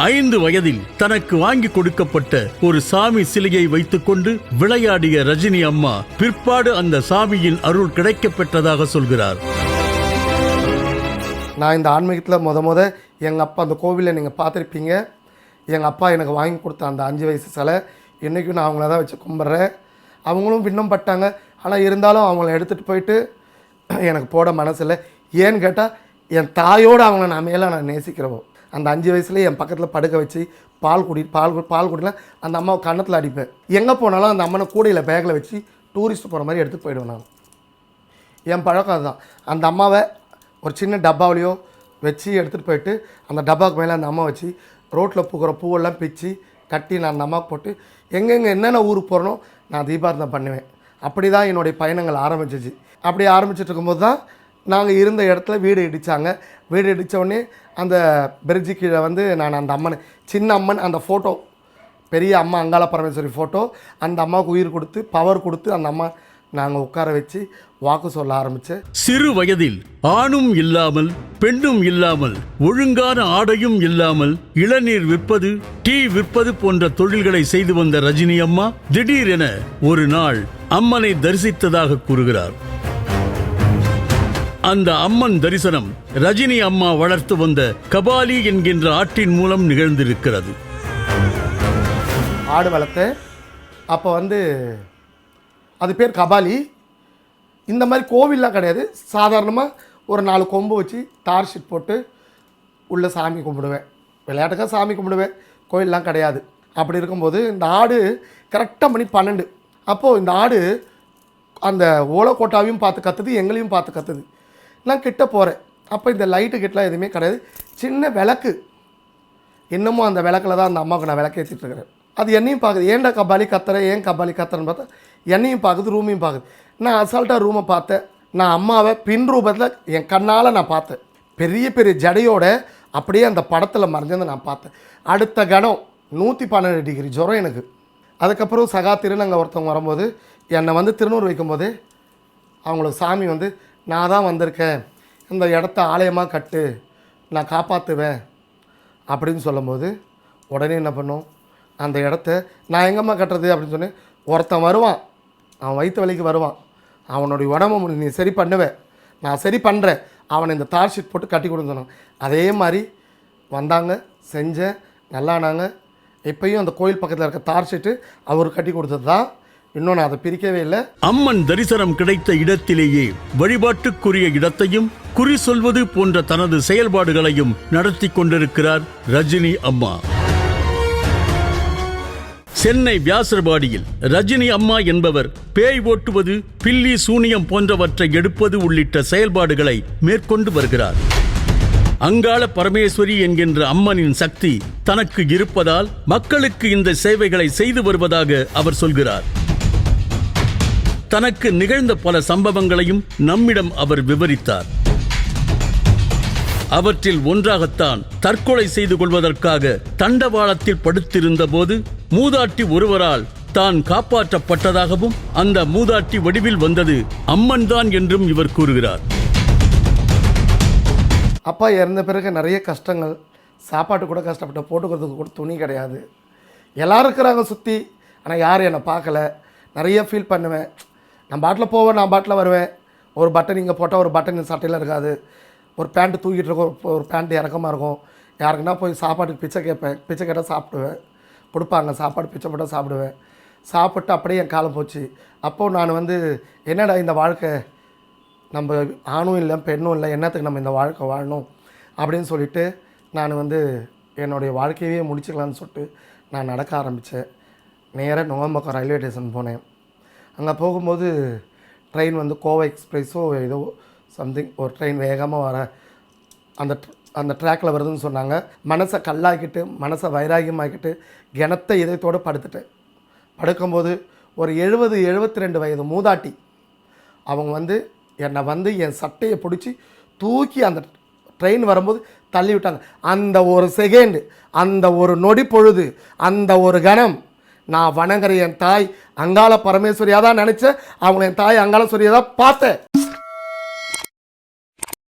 ஐந்து வயதில் தனக்கு வாங்கி கொடுக்கப்பட்ட ஒரு சாமி சிலையை வைத்துக்கொண்டு விளையாடிய ரஜினி அம்மா பிற்பாடு அந்த சாமியின் அருள் கிடைக்கப்பெற்றதாக சொல்கிறார். நான் இந்த ஆன்மீகத்தில் முத முத எங்கள் அப்பா அந்த கோவிலில் நீங்கள் பார்த்துருப்பீங்க. எங்கள் அப்பா எனக்கு வாங்கி கொடுத்த அந்த அஞ்சு வயசு சிலை. இன்றைக்கும் நான் அவங்கள தான் வச்சு கும்பிட்றேன். அவங்களும் விண்ணம் பட்டாங்க. ஆனால் இருந்தாலும் அவங்கள எடுத்துகிட்டு போயிட்டு எனக்கு போட மனசில்லை. ஏன்னு கேட்டால் என் தாயோடு அவங்கள நான் மேலே நான் நேசிக்கிறவோம் அந்த அஞ்சு வயசில் என் பக்கத்தில் படுக்க வச்சு பால் குடி பால் பால் குடிலாம் அந்த அம்மாவை கன்னத்தில் அடிப்பேன். எங்கே போனாலும் அந்த அம்மனை கூடையில் பேக்கில் வச்சு டூரிஸ்ட் போகிற மாதிரி எடுத்துகிட்டு போயிடுவேன் நான். என் பழக்கம் அதுதான். அந்த அம்மாவை ஒரு சின்ன டப்பாவிலையோ வச்சு எடுத்துகிட்டு போயிட்டு அந்த டப்பாவுக்கு மேலே அந்த அம்மா வச்சு ரோட்டில் பூக்கிற பூவெல்லாம் பிச்சு கட்டி நான் அந்த அம்மாவுக்கு போட்டு எங்கெங்கே என்னென்ன ஊருக்கு போகிறனோ நான் தீபாரதனை பண்ணுவேன். அப்படி தான் என்னுடைய பயணங்கள் ஆரம்பிச்சிச்சு. அப்படி ஆரம்பிச்சிட்டு இருக்கும்போது தான் நாங்கள் இருந்த இடத்துல வீடு இடித்தாங்க வீடு இடித்தோடனே அந்த பிரிட்ஜு கீழே வந்து நான் அந்த அம்மன் சின்ன அம்மன் அந்த ஃபோட்டோ பெரிய அம்மா அங்காள பரமேஸ்வரி ஃபோட்டோ அந்த அம்மாவுக்கு உயிர் கொடுத்து பவர் கொடுத்து அந்த அம்மா நாங்கள் உட்கார வச்சு வாக்கு சொல்ல ஆரம்பிச்சு சிறு வயதில் ஆணும் இல்லாமல் பெண்ணும் இல்லாமல் ஒழுங்கான ஆடையும் இல்லாமல் இளநீர் விற்பது டீ விற்பது போன்ற தொழில்களை செய்து வந்த ரஜினி அம்மா திடீரென ஒரு நாள் அம்மனை தரிசித்ததாக கூறுகிறார். அந்த அம்மன் தரிசனம் ரஜினி அம்மா வளர்த்து வந்த கபாலி என்கின்ற ஆட்டின் மூலம் நிகழ்ந்திருக்கிறது. ஆடு வளர்த்தேன் அப்போ வந்து அது பேர் கபாலி. இந்த மாதிரி கோவில்லாம் கிடையாது. சாதாரணமாக ஒரு நாலு கொம்பு வச்சு தார் ஷீட் போட்டு உள்ளே சாமி கும்பிடுவேன். விளையாட்டுக்காக சாமி கும்பிடுவேன். கோயிலெலாம் கிடையாது. அப்படி இருக்கும்போது இந்த ஆடு கரெக்டாக மணி பன்னெண்டு. அப்போது இந்த ஆடு அந்த ஓலக்கோட்டாவையும் பார்த்து கற்றுது எங்களையும் பார்த்து கத்துது. நான் கிட்ட போகிறேன் அப்போ இந்த லைட்டு கிட்டலாம் எதுவுமே கிடையாது. சின்ன விளக்கு. இன்னமும் அந்த விளக்கில் தான் அந்த அம்மாவுக்கு நான் விளக்கு இருக்கிறேன். அது என்னையும் பார்க்குது. ஏன்டா கபாலி கத்துறேன் ஏன் கபாலி கத்துறேன்னு பார்த்தா என்னையும் பார்க்குது ரூமையும் பார்க்குது. நான் அசால்ட்டாக ரூமை பார்த்தேன். நான் அம்மாவை பின் ரூபத்தில் என் கண்ணால் நான் பார்த்தேன். பெரிய பெரிய ஜடையோட அப்படியே அந்த படத்தில் மறைஞ்சதை நான் பார்த்தேன். அடுத்த கணம் நூற்றி பன்னெண்டு டிகிரி ஜுரம் எனக்கு. அதுக்கப்புறம் சகா திருநங்க ஒருத்தவங்க வரும்போது என்னை வந்து திருநூறு வைக்கும்போது அவங்களுக்கு சாமி வந்து நான் தான் வந்திருக்கேன். இந்த இடத்த ஆலயமாக கட்டு. நான் காப்பாற்றுவேன் அப்படின்னு சொல்லும்போது உடனே என்ன பண்ணும்? அந்த இடத்த நான் எங்கம்மா கட்டுறது? அப்படின்னு சொன்னேன். ஒருத்தன் வருவான். அவன் வயிற்று வலிக்கு வருவான். அவனுடைய உடம்பு நீ சரி பண்ணுவேன் நான் சரி பண்ணுறேன் அவனை இந்த தார் ஷீட் போட்டு கட்டி கொடுன்னு அதே மாதிரி வந்தாங்க செஞ்சேன் நல்லானாங்க. இப்போயும் அந்த கோயில் பக்கத்தில் இருக்க தார் ஷீட்டு அவர் கட்டி கொடுத்தது தான் இன்னும் நான் அதை பிரிக்கவே இல்லை. அம்மன் தரிசனம் கிடைத்த இடத்திலேயே வழிபாட்டுக்குரிய இடத்தையும் குறி சொல்வது போன்ற தனது செயல்பாடுகளையும் நடத்தி கொண்டிருக்கிறார் ரஜினி அம்மா. சென்னை வியாசர்பாடியில் ரஜினி அம்மா என்பவர் பேய் ஓட்டுவது பில்லி சூனியம் போன்றவற்றை எடுப்பது உள்ளிட்ட செயல்பாடுகளை மேற்கொண்டு வருகிறார். அங்காள பரமேஸ்வரி என்கின்ற அம்மனின் சக்தி தனக்கு இருப்பதால் மக்களுக்கு இந்த சேவைகளை செய்து வருவதாக அவர் சொல்கிறார். தனக்கு நிகழ்ந்த பல சம்பவங்களையும் நம்மிடம் அவர் விவரித்தார். அவற்றில் ஒன்றாகத்தான் தற்கொலை செய்து கொள்வதற்காக தண்டவாளத்தில் படுத்திருந்த போது மூதாட்டி ஒருவரால் தான் காப்பாற்றப்பட்டதாகவும் அந்த மூதாட்டி வடிவில் வந்தது அம்மன் தான் என்றும் இவர் கூறுகிறார். அப்பா இறந்த பிறகு நிறைய கஷ்டங்கள். சாப்பாட்டு கூட கஷ்டப்பட்ட போட்டுக்கிறதுக்கு கூட துணி கிடையாது. எல்லாரும் இருக்கிறாங்க சுற்றி ஆனால் யாரும் என்னை பார்க்கல. நிறைய ஃபீல் பண்ணுவேன். நான் பாட்டில் போவேன் நான் பாட்டில் வருவேன். ஒரு பட்டன் இங்கே போட்டால் ஒரு பட்டன் சட்டையில் இருக்காது. ஒரு பேண்ட்டு தூக்கிட்டு இருக்கும் ஒரு- பேண்ட்டு பேண்ட் இறக்கமாக இருக்கும். யாருக்குன்னா போய் சாப்பாட்டுக்கு பிச்சை கேட்பேன். பிச்சை கேட்டால் சாப்பிடுவேன். கொடுப்பாங்க சாப்பாடு பிச்சை போட்டால் சாப்பிடுவேன். சாப்பிட்டு அப்படியே என் காலம் போச்சு. அப்போது நான் வந்து என்னடா இந்த வாழ்க்கை? நம்ம ஆணும் இல்லை பெண்ணும் இல்லை என்னத்துக்கு நம்ம இந்த வாழ்க்கை வாழணும்? அப்படின்னு சொல்லிட்டு நான் வந்து என்னுடைய வாழ்க்கையவே முடிச்சுக்கலான்னு சொல்லிட்டு நான் நடக்க ஆரம்பித்தேன் நேராக நுங்கம்பாக்கம் ரயில்வே ஸ்டேஷன் போனேன். அங்கே போகும்போது ட்ரெயின் வந்து கோவா எக்ஸ்பிரஸோ ஏதோ சம்திங் ஒரு ட்ரெயின் வேகமாக வர அந்த அந்த ட்ராக்கில் வருதுன்னு சொன்னாங்க. மனசை கல்லாக்கிட்டு மனசை வைராகியமாக்கிட்டு கிணத்தை இதயத்தோடு படுத்துட்டேன் படுக்கும்போது ஒரு எழுபது எழுபத்தி ரெண்டு வயது மூதாட்டி அவங்க வந்து என்னை வந்து என் சட்டையை பிடிச்சி தூக்கி அந்த ட்ரெயின் வரும்போது தள்ளி விட்டாங்க. அந்த ஒரு செகண்ட் அந்த ஒரு நொடி பொழுது அந்த ஒரு கணம் நான் வணங்குற என் தாய் அங்காள பரமேஸ்வரியாக தான் நினச்சேன். அவங்க என் தாய் அங்காள தான் பார்த்தேன்.